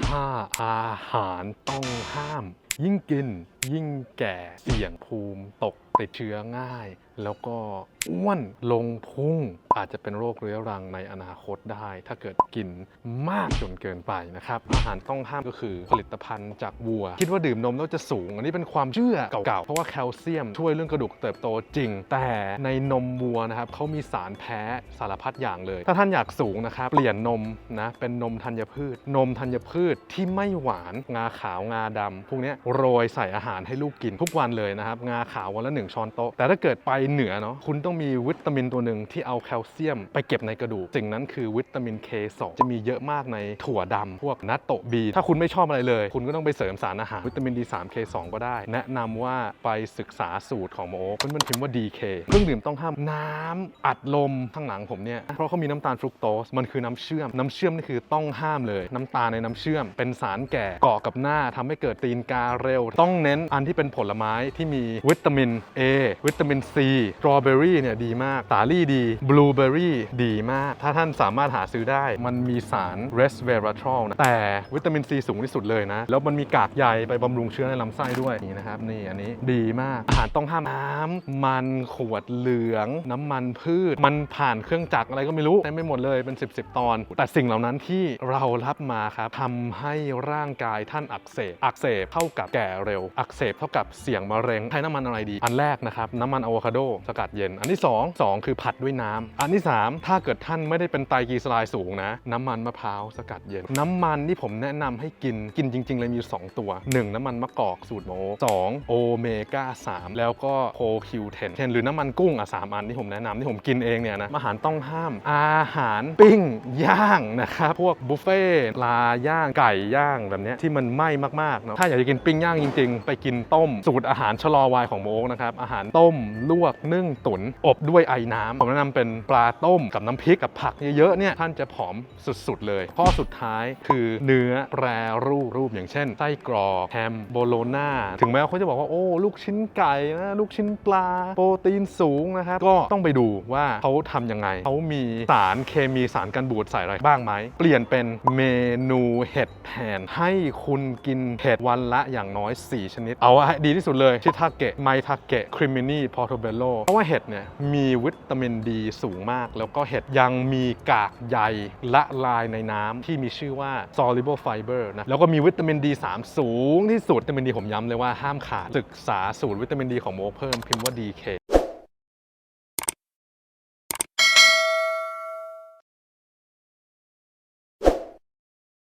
5อาหารต้องห้าม ยิ่งกินยิ่งแก่เสี่ยงภูมิตกติดเชื้อง่าย แล้วก็อ้วนลงพุงอาจจะเป็นโรคเรื้อรังในอนาคตได้ ถ้าเกิดกินมากจนเกินไปนะครับ อาหารต้องห้ามก็คือผลิตภัณฑ์จากวัว คิดว่าดื่มนมแล้วจะสูง อันนี้เป็นความเชื่อเก่าๆ เพราะว่าแคลเซียมช่วยเรื่องกระดูกเติบโตจริง แต่ในนมวัวนะครับเขามีสารแพ้สารพัดอย่างเลย ถ้าท่านอยากสูงนะครับเปลี่ยนนมนะเป็นนมธัญพืช นมธัญพืชที่ไม่หวานงาขาวงาดำพวกนี้โรยใส่อาหารให้ลูกกินทุกวันเลยนะครับงาขาววันละหนึ่งช้อนโต๊ะ แต่ถ้าเกิดไปเหนือเนาะคุณต้องมีวิตามินตัวหนึ่งที่เอาแคลเซียมไปเก็บในกระดูกสิ่งนั้นคือวิตามิน K2 จะมีเยอะมากในถั่วดำพวกนัตโตบี ถ้าคุณไม่ชอบอะไรเลย คุณก็ต้องไปเสริมสารอาหารวิตามิน D3 K2 ก็ได้ แนะนำว่าไปศึกษาสูตรของโมโอ๊คเพื่อนๆพิมพ์ว่า DK เครื่องดื่มต้องห้ามน้ำอัดลมข้างหลังผมเนี่ยเพราะเขามีน้ำตาลฟรุกโตสมันคือน้ำเชื่อม น้ำเชื่อมนี่คือต้องห้ามเลย น้ำตาลในน้ำเชื่อม เป็นสารแก่เกาะกับหน้าทำให้เกิดตีนกาเร็ว ต้องเน้นอันที่เป็นผลไม้ที่มีวิตามิน A วิตามิน C สตรอเบอรี่เนี่ยดีมาก สาลี่ดี บลูเบอรี่ดีมาก ถ้าท่านสามารถหาซื้อได้ มันมีสาร resveratrol นะ แต่วิตามิน C สูงที่สุดเลยนะ แล้วมันมีกากใยไปบำรุงเชื้อในลำไส้ด้วย นี่นะครับ นี่อันนี้ดีมาก อาหารต้องห้ามน้ำมันขวดเหลือง น้ำมันพืช มันผ่านเครื่องจักรอะไรก็ไม่รู้เต็มไปหมดเลยเป็น 10บสตอน แต่สิ่งเหล่านั้นที่เรารับมาครับทำให้ร่างกายท่านอักเสบ อักเสบเท่ากับแก่เร็ว อักเสบเท่ากับเสี่ยงมะเร็งใช้น้ำมันอะไรดี อันแรกนะครับน้ำมันอะโวคาโดสกัดเย็น อันที่ 2 2 คือผัดด้วยน้ำอันที่ 3 ถ้าเกิดท่านไม่ได้เป็นไตรกลีเซอไรด์สูงนะ น้ำมันมะพร้าวสกัดเย็น น้ำมันที่ผมแนะนำให้กินกินจริง ๆ เลยมีอยู่สองตัว 1 น้ำมันมะกอกสูตรโมสองโอเมก้า3แล้วก็โคคิวเทนหรือน้ำมันกุ้งอะสามอันที่ผมแนะนำที่ผมกินเองเนี่ยนะอาหารต้องห้าม อาหารปิ้งย่างนะครับพวกบุฟเฟ่ปลาย่างไก่ย่างแบบเนี้ยที่มันไหม้มากๆเนาะถ้าอยากจะกินปิ้งย่างจริง ๆ ไปกินต้มสูตรอาหารชะลอวัยของโมกนะครับอาหารต้ม ลวกนึ่งตุ๋นอบด้วยไอ้น้ำผมแนะนำเป็นปลาต้มกับน้ำพริกกับผักเยอะๆเนี่ยท่านจะผอมสุดๆเลย ข้อสุดท้ายคือเนื้อแปรรูปรูปอย่างเช่นไส้กรอกแฮมโบโลนาถึงแม้ว่าเขาจะบอกว่าโอ้ลูกชิ้นไก่นะลูกชิ้นปลา โปรตีนสูงนะครับก็ต้องไปดูว่าเขาทำยังไงเขามีสารเคมีสารกันบูดใส่อะไรบ้างไหมเปลี่ยนเป็นเมนูเห็ดแทนให้คุณกินเห็ดวันละอย่างน้อย 4 ชนิด เอาให้ดีที่สุดเลยชิทาเกะไมทาเกะคริมินีพอร์โทเบโลเพราะว่าเห็ดเนี่ยมีวิตามินดีสูงมาก แล้วก็เห็ดยังมีกากใยละลายในน้ำที่มีชื่อว่า soluble fiber นะแล้วก็มีวิตามิน D3 สูงที่สุดวิตามินดีผมย้ำเลยว่าห้ามขาดศึกษาสูตรวิตามินดีของโมเพิ่มพิมพ์ว่า DK